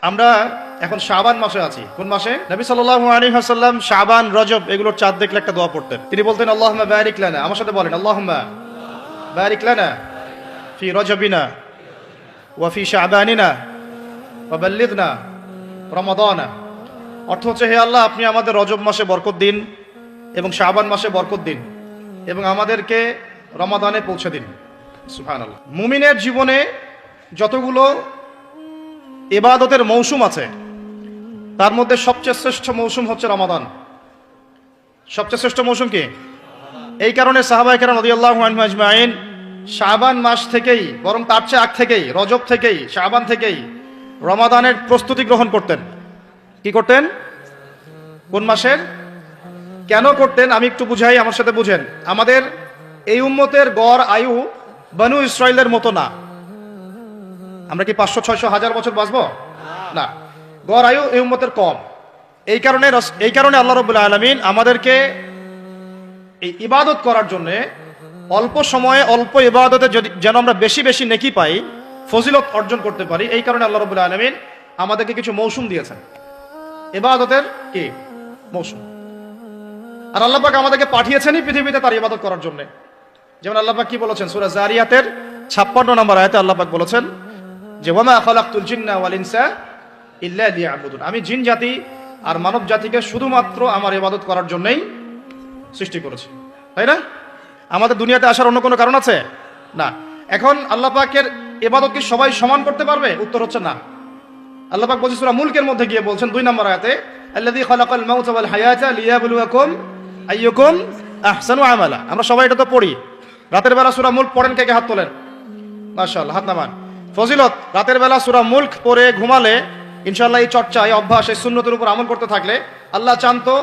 আমরা এখন শাবান মাসে আছি। কোন মাসে? নবী সাল্লাল্লাহু আলাইহি ওয়াসাল্লাম শাবান, রজব এগুলোর চাঁদ দেখলে একটা দোয়া পড়তেন। তিনি বলতেন, আল্লাহুম্মা বারিক লানা। আমার সাথে বলেন, আল্লাহুম্মা বারিক লানা ফি রজবিনা ওয়া ফি শাবানিনা ওয়া বাল্লিগনা রমাদানা। অর্থ হচ্ছে, হে আল্লাহ, আপনি আমাদের রজব মাসে বরকত দিন এবং শাবান মাসে বরকত দিন এবং আমাদেরকে রমাদানে পৌঁছে দিন। সুবহানাল্লাহ। মুমিনের জীবনে যতগুলো ইবাদতের মৌসুম আছে। তার মধ্যে সবচেয়ে শ্রেষ্ঠ মৌসুম হচ্ছে রমাদান। সবচেয়ে শ্রেষ্ঠ মৌসুম কি? এই কারণে সাহাবাই কেরাম আজমাইন শাবান মাস থেকেই, বরং তার চেয়ে আগ থেকেই, রজব থেকেই, শাবান থেকেই রমাদানের প্রস্তুতি গ্রহণ করতেন। কি করতেন? কোন মাসের? কেন করতেন? আমি একটু বুঝাই, আমার সাথে বুঝেন। আমাদের এই উম্মতের গড় আয়ু বানু ইসরায়েলের মতো না। আমরা কি পাঁচশো, ছয়শো, হাজার বছর বাঁচবো? না। গড় আয়ু এই উম্মতের কম। এই কারণে এই কারণে আল্লাহ রবুল্লা আলমিন আমাদেরকে এই ইবাদত করার জন্যে অল্প সময়ে অল্প ইবাদতে যদি, যেন আমরা বেশি বেশি নেকি পাই, ফজিলত অর্জন করতে পারি, এই কারণে আল্লাহ রবুল্লা আলমিন আমাদেরকে কিছু মৌসুম দিয়েছেন। ইবাদতের কি? মৌসুম। আর আল্লাহ পাক আমাদেরকে পাঠিয়েছেনই পৃথিবীতে তার ইবাদত করার জন্য। যেমন আল্লাহ পাক কি বলেছেন? সূরা জারিয়াতের 56 নম্বর আয়াতে আল্লাহ পাক বলেছেন যে ওয়ামা খালাকতুল জিন্না ওয়াল ইনসা ইল্লা লিয়াবুদুন। আমি জিন জাতি আর মানব জাতিকে শুধুমাত্র আমার ইবাদত করার জন্যই সৃষ্টি করেছি। তাই না? আমাদের দুনিয়াতে আসার অন্য কোনো কারণ আছে? না। এখন আল্লাহ পাকের ইবাদত কি সবাই সমান করতে পারবে? উত্তর হচ্ছে না। আল্লাহ পাক বলছে মুলকের মধ্যে গিয়ে বলছেন দুই নম্বর আয়াতে, আল্লাযী খালাকাল মাউতা ওয়াল হায়াতা লিয়াবলুয়াকুম আইয়ুকুম আহসানু আমালা। আমরা সবাই এটা তো পড়ি। রাতের বেলা সূরা মুলক পড়েন কে কে? হাত তোলেন। মাশাআল্লাহ, হাত নামান। ফজিলত, রাতের বেলা সূরা মুলক পড়ে ঘুমালে ইনশাল্লাহ এই চর্চা এই অভ্যাস, এই সুন্নতের উপর আমল করতে থাকলে আল্লাহ চান তো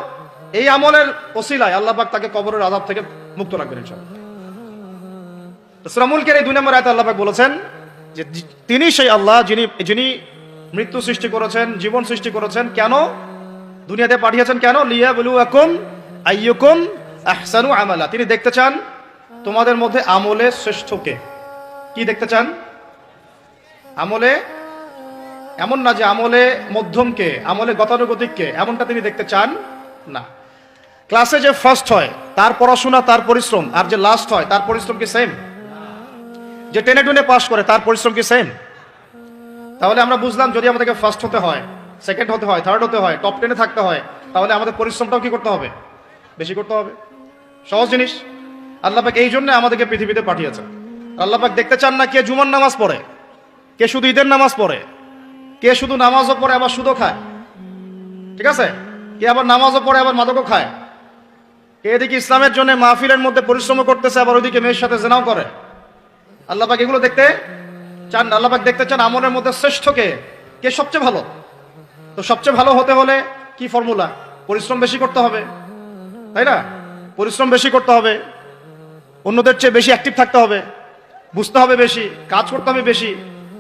এই আমলের ওসিলায় আল্লাহ তাকে কবরের আযাব থেকে মুক্ত রাখবেন ইনশাআল্লাহ। সূরা মুলকের এই দুই নম্বর আয়াতে আল্লাহ বলেছেন যে তিনি সেই আল্লাহ যিনি যিনি মৃত্যু সৃষ্টি করেছেন, জীবন সৃষ্টি করেছেন, কেন? দুনিয়াতে পাঠিয়েছেন কেন? লিয়া বলু এখন আইয়ুকুম আহসানু আমালা। তিনি দেখতে চান তোমাদের মধ্যে আমলে শ্রেষ্ঠকে কি দেখতে চান? আমলে এমন না যে আমলে মধ্যমকে, আমলে গতানুগতিককে, এমনটা তিনি দেখতে চান না। ক্লাসে যে ফার্স্ট হয়, তার পড়াশোনা, তার পরিশ্রম, আর যে লাস্ট হয়, তার পরিশ্রম কি সেম যে টেনে টুনে পাস করে, তার পরিশ্রম কি সেম তাহলে আমরা বুঝলাম যদি আমাদেরকে ফার্স্ট হতে হয় সেকেন্ড হতে হয় থার্ড হতে হয় টপ টেনে থাকতে হয়, তাহলে আমাদের পরিশ্রমটাও কি করতে হবে? বেশি করতে হবে। সহজ জিনিস। আল্লাপাক এই জন্য আমাদেরকে পৃথিবীতে পাঠিয়েছেন। আল্লাপাক দেখতে চান না কে জুমার নামাজ পড়ে। কে শুধু ঈদের নামাজ পড়ে? কে শুধু নামাজও পড়ে আবার সুদও খায়? ঠিক আছে? কে আবার নামাজও পড়ে আবার মাদকও খায়? কে এদিকে ইসলামের জন্য মাহফিলের মধ্যে পরিশ্রম করতেছে, আবার ওইদিকে মেয়ের সাথে জেনাও করে? আল্লাপাক এগুলো দেখতে চান? আল্লাপাক দেখতে চান আমলের মধ্যে শ্রেষ্ঠ কে? কে সবচেয়ে ভালো? তো সবচেয়ে ভালো হতে হলে কি ফর্মুলা? পরিশ্রম বেশি করতে হবে, তাই না? পরিশ্রম বেশি করতে হবে, অন্যদের চেয়ে বেশি অ্যাক্টিভ থাকতে হবে, বুঝতে হবে বেশি, কাজ করতে হবে বেশি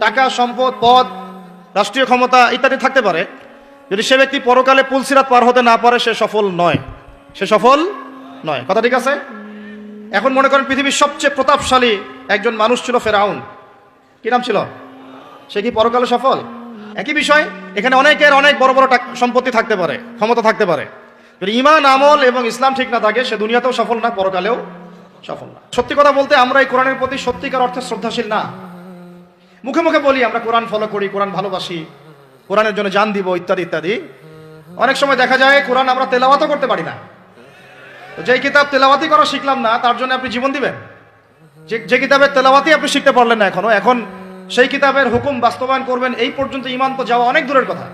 টাকা, সম্পদ, পদ, রাষ্ট্রীয় ক্ষমতা ইত্যাদি থাকতে পারে। যদি সে ব্যক্তি পরকালে পুলসিরাত পার হতে না পারে, সে সফল নয়। সে সফল নয়। কথা ঠিক আছে? এখন মনে করেন পৃথিবীর সবচেয়ে প্রতাপশালী একজন মানুষ ছিল ফেরাউন। কি নাম ছিল? সে কি পরকালে সফল? একই বিষয়, এখানে অনেকের অনেক বড় বড় সম্পত্তি থাকতে পারে, ক্ষমতা থাকতে পারে। যদি ইমান আমল এবং ইসলাম ঠিক না থাকে, সে দুনিয়াতেও সফল না, পরকালেও সফল না। সত্যি কথা বলতে আমরা এই কোরআনের প্রতি সত্যিকার অর্থে শ্রদ্ধাশীল না। মুখে মুখে বলি, আমরা কোরআন ফলো করি, কোরআন ভালোবাসি, কোরআনের জন্য জান দিব, ইত্যাদি ইত্যাদি। অনেক সময় দেখা যায়, কোরআন আমরা তেলাওয়াতও করতে পারি না। যেই কিতাব তেলাওয়াতি করা শিখলাম না, তার জন্য আপনি জীবন দিবেন। যে যে কিতাবের তেলাওয়াতি আপনি শিখতে পারলেন না এখনও, এখন সেই কিতাবের হুকুম বাস্তবায়ন করবেন, এই পর্যন্ত ইমান তো যাওয়া অনেক দূরের কথা।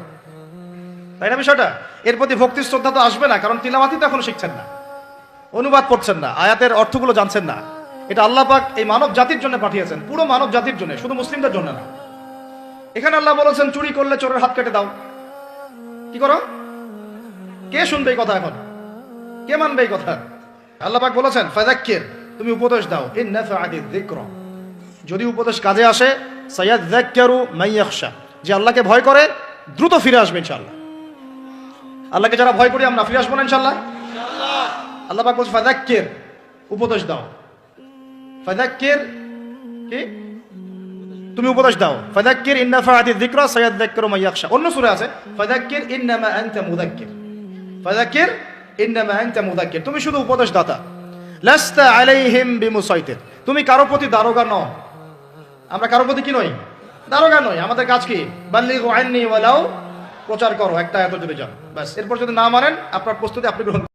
তাই না বিষয়টা? এর প্রতি ভক্তি শ্রদ্ধা তো আসবে না, কারণ তিলাওয়াতি তো এখনও শিখছেন না। অনুবাদ করছেন না, আয়াতের অর্থগুলো জানছেন না। এটা আল্লাহ পাক এই মানব জাতির জন্য পাঠিয়েছেন, পুরো মানব জাতির জন্য, শুধু মুসলিমদের জন্য না। এখানে আল্লাহ বলেছেন, চুরি করলে চোরের হাত কেটে দাও। কি করো? কে শুনবে এই কথা এখন? কে মানবে এই কথা? আল্লাহ পাক বলেছেন, ফাযাক্কির, তুমি উপদেশ দাও যদি উপদেশ কাজে আসে সায়াযাক্কারু মান ইয়াখশা। যে আল্লাহকে ভয় করে, দ্রুত ফিরে আসবে ইনশাআল্লাহ। আল্লাহকে যারা ভয় করি, আমরা ফিরে আসব না ইনশাআল্লাহ? আল্লাহ পাক বলছে, ফাযাক্কির, উপদেশ দাও। ফাযাক্কির কি? তুমি উপদেশ দাও। ফাযাক্কির ইন নাফাআতি যিকর সায়াযাক্কারু মান ইয়াখশা অন্য সূরা আছে। ফাযাক্কির ইন্নামা আনতা মুযাক্কির ফাযাক্কির ইন্নামা আনতা মুযাক্কির তুমি শুধু উপদেশ দাতা লাস্তা আলাইহিম বিমুসাইতির তুমি কারও প্রতি দারোগা নও। আমরা কারও প্রতি কি নই? দারোগা নই। আমাদের কাজ কি? বাল্লিগু আন্নি ওয়ালাউ। প্রচার করো। একটা এত যদি যান ব্যাস। এরপর যদি না মানেন, আপনার প্রস্তুতি আপনি গ্রহণ।